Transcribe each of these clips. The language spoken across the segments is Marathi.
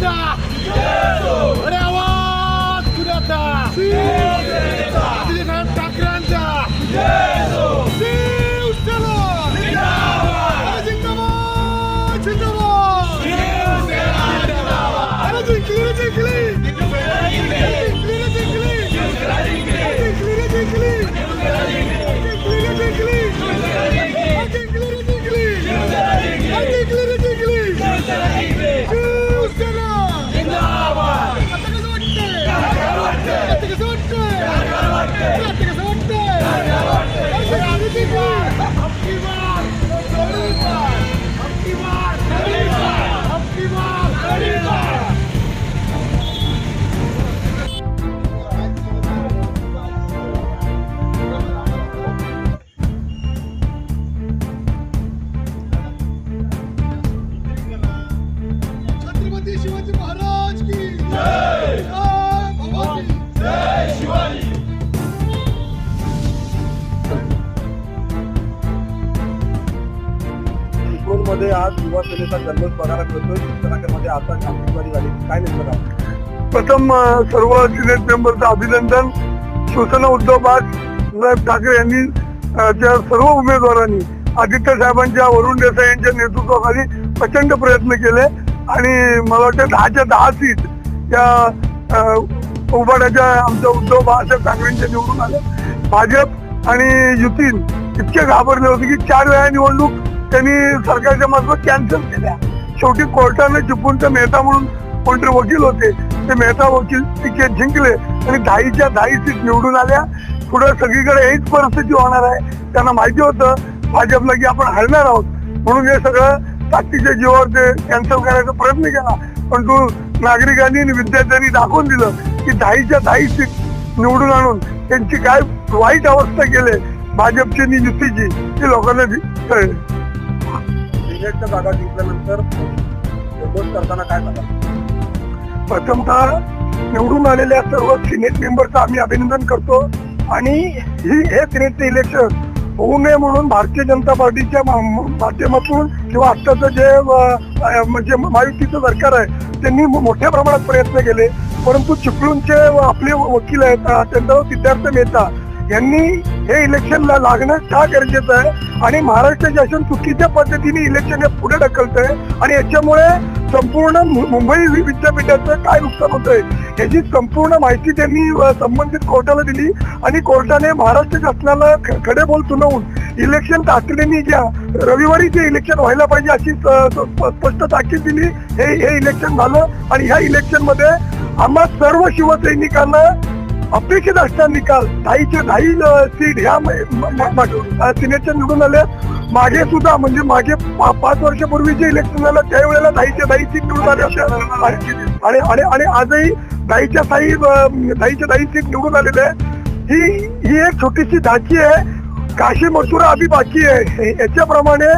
Yeah. 덮기만 मध्ये आज युवासेनेचा जल्लोष बघायला मिळतोय. शिक्षणामध्ये आता कामगिरी झाली. काय नेमकं प्रथम सर्व सिनेट मेंबरचं अभिनंदन. शिवसेना उद्धव बाळासाहेब ठाकरे यांनी त्या सर्व उमेदवारांनी आदित्य साहेबांच्या वरुण देसाई यांच्या नेतृत्वाखाली प्रचंड प्रयत्न केले. आणि मला वाटतं दहाच्या दहा सीट या अ, उभाट्याच्या आमच्या उद्धव बाळासाहेब ठाकरेंच्या निवडून आले भाजप आणि युतीन इतके घाबरले होते की चार वेळा निवडणूक त्यांनी सरकारच्या मार्फत कॅन्सल केल्या. शेवटी कोर्टाने चिपळूणचे मेहता म्हणून कोणतरी वकील होते ते मेहता वकील तिकीट जिंकले आणि दहाईच्या दहाई सीट निवडून आल्या. पुढे सगळीकडे हीच परिस्थिती होणार आहे. त्यांना माहिती होतं भाजपला की आपण हरणार आहोत. म्हणून हे सगळं ताकदीच्या जीवावर ते कॅन्सल करायचा प्रयत्न केला. पण तो नागरिकांनी आणि विद्यार्थ्यांनी दाखवून दिलं की दहाईच्या दहाई सीट निवडून आणून त्यांची काय वाईट अवस्था केली भाजपची आणि युतीची ती लोकांना कळली सिनेटच्या जागा जिंकल्यानंतर करताना काय सांगा प्रथमतः निवडून आलेल्या सर्व सिनेट मेंबरचं आम्ही अभिनंदन करतो. आणि ही हे सिनेटचं इलेक्शन होऊ नये म्हणून भारतीय जनता पार्टीच्या माध्यमातून किंवा आत्ताचं जे म्हणजे महायुतीचं सरकार आहे त्यांनी मोठ्या प्रमाणात प्रयत्न केले. परंतु चिपळूणचे व आपले वकील आहेत त्यांचा सिद्धार्थ मेहता यांनी हे इलेक्शनला लागणं का गरजेचं आहे? आणि महाराष्ट्र शासन चुकीच्या पद्धतीने इलेक्शन हे पुढे ढकलत आहे आणि याच्यामुळे संपूर्ण मुंबई विद्यापीठाचं काय नुकसान होतंय? याची संपूर्ण माहिती त्यांनी संबंधित कोर्टाला दिली आणि कोर्टाने महाराष्ट्र शासनाला खडे बोल सुनावून इलेक्शन तातडीने घ्या रविवारी ते इलेक्शन व्हायला पाहिजे अशी स्पष्ट ताकीद दिली हे हे इलेक्शन झालं आणि ह्या इलेक्शनमध्ये आम्हा सर्व शिवसैनिकांना अपेक्षित असणार निकाल दहाईचे दाई सीट ह्या सिनेटच्या निवडून आल्या मागे सुद्धा म्हणजे मागे पाच वर्षापूर्वी जे इलेक्शन झालं त्यावेळेला दाईच्या दाई सीट निवडून आल्या होत्या. आणि आणि आणि आजही दाईच्या दहाई अ, दहाईच्या सीट निवडून आलेले आहे. ही ही एक छोटीशी धाची आहे. काशी मसुरा आधी बाकी आहे. याच्याप्रमाणे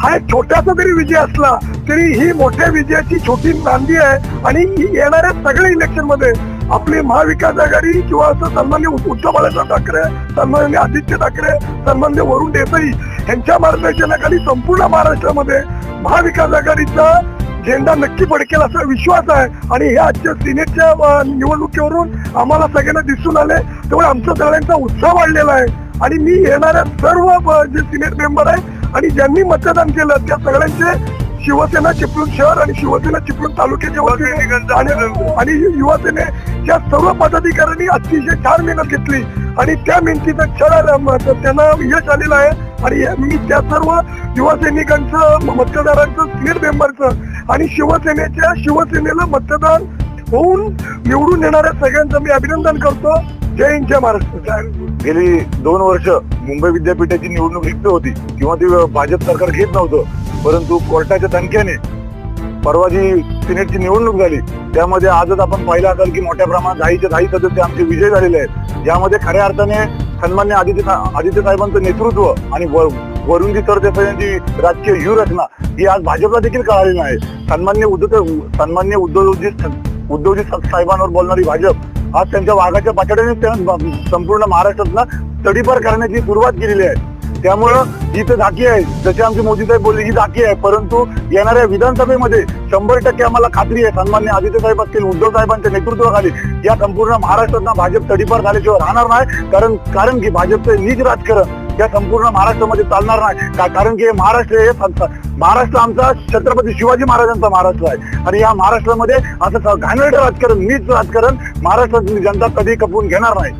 हा एक छोटासा जरी विजय असला तरी ही मोठ्या विजयाची छोटी नांदी आहे. आणि ही येणाऱ्या सगळ्या इलेक्शनमध्ये आपली महाविकास आघाडी किंवा असं सन्मान्य उद्धव बाळासाहेब ठाकरे सन्मान्य आदित्य ठाकरे सन्मान्य वरुण देसाई यांच्या मार्गदर्शनाखाली संपूर्ण महाराष्ट्रामध्ये महाविकास आघाडीचा झेंडा नक्की फडकेल असा विश्वास आहे. आणि ह्या आजच्या सिनेटच्या निवडणुकीवरून आम्हाला सगळ्यांना दिसून आले. त्यामुळे आमचा सगळ्यांचा उत्साह वाढलेला आहे. आणि मी येणाऱ्या सर्व जे सिनेट मेंबर आहे आणि ज्यांनी मतदान केलं त्या सगळ्यांचे शिवसेना चिपळूण शहर आणि शिवसेना चिपळूण तालुक्याच्या वतीने आणि- युवासेने त्या सर्व पदाधिकाऱ्यांनी अतिशय छान मेहनत घेतली. आणि त्या मेहनतीचं छळ त्यांना यश आलेलं आहे. आणि मी त्या सर्व युवा सैनिकांचं मतदारांचं स्टेट मेंबरचं आणि शिवसेनेच्या शिवसेनेला मतदान होऊन निवडून येणाऱ्या सगळ्यांचं मी अभिनंदन करतो. जय हिंद जय महाराष्ट्र. गेली दोन वर्ष मुंबई विद्यापीठाची निवडणूक रिक्त होती. किंवा ती भाजप सरकार घेत नव्हतं. परंतु कोर्टाच्या तणख्याने परवा जी सिनेटची निवडणूक झाली त्यामध्ये आजच आपण पाहिलं असाल की मोठ्या प्रमाणात दहाच्या दहाई सदस्य आमचे विजय झालेले आहेत. यामध्ये खऱ्या अर्थाने सन्मान्य आदित्य आदित्य साहेबांचं नेतृत्व आणि व- वरुणजी सरदेसाई यांची राजकीय व्यूहरचना ही आज भाजपला देखील कळाली नाही. सन्मान्य उद्धव सन्मान्य उद्धवजी उद्धवजी साहेबांवर बोलणारी भाजप आज त्यांच्या वाघाच्या पातळीने संपूर्ण महाराष्ट्रातला तडीपार करण्याची सुरुवात केलेली आहे. त्यामुळं ही तर झाकी आहे. जसे आमची मोदीसाहेब बोलली बोलले ही झाकी आहे. परंतु येणाऱ्या विधानसभेमध्ये शंभर टक्के आम्हाला खात्री आहे. सन्मान्य आदित्य साहेब असतील उद्धव साहेबांच्या नेतृत्वाखाली या संपूर्ण महाराष्ट्रात भाजप तडीपार झाल्याशिवाय राहणार नाही. कारण कारण की भाजपचं नीच राजकारण या संपूर्ण महाराष्ट्रामध्ये चालणार नाही. का- कारण की हे महाराष्ट्र हे महाराष्ट्र आमचा छत्रपती शिवाजी महाराजांचा महाराष्ट्र आहे. आणि या महाराष्ट्रामध्ये असं घाणेरडं राजकारण नीच राजकारण महाराष्ट्रातली जनता कधी कपवून घेणार नाही.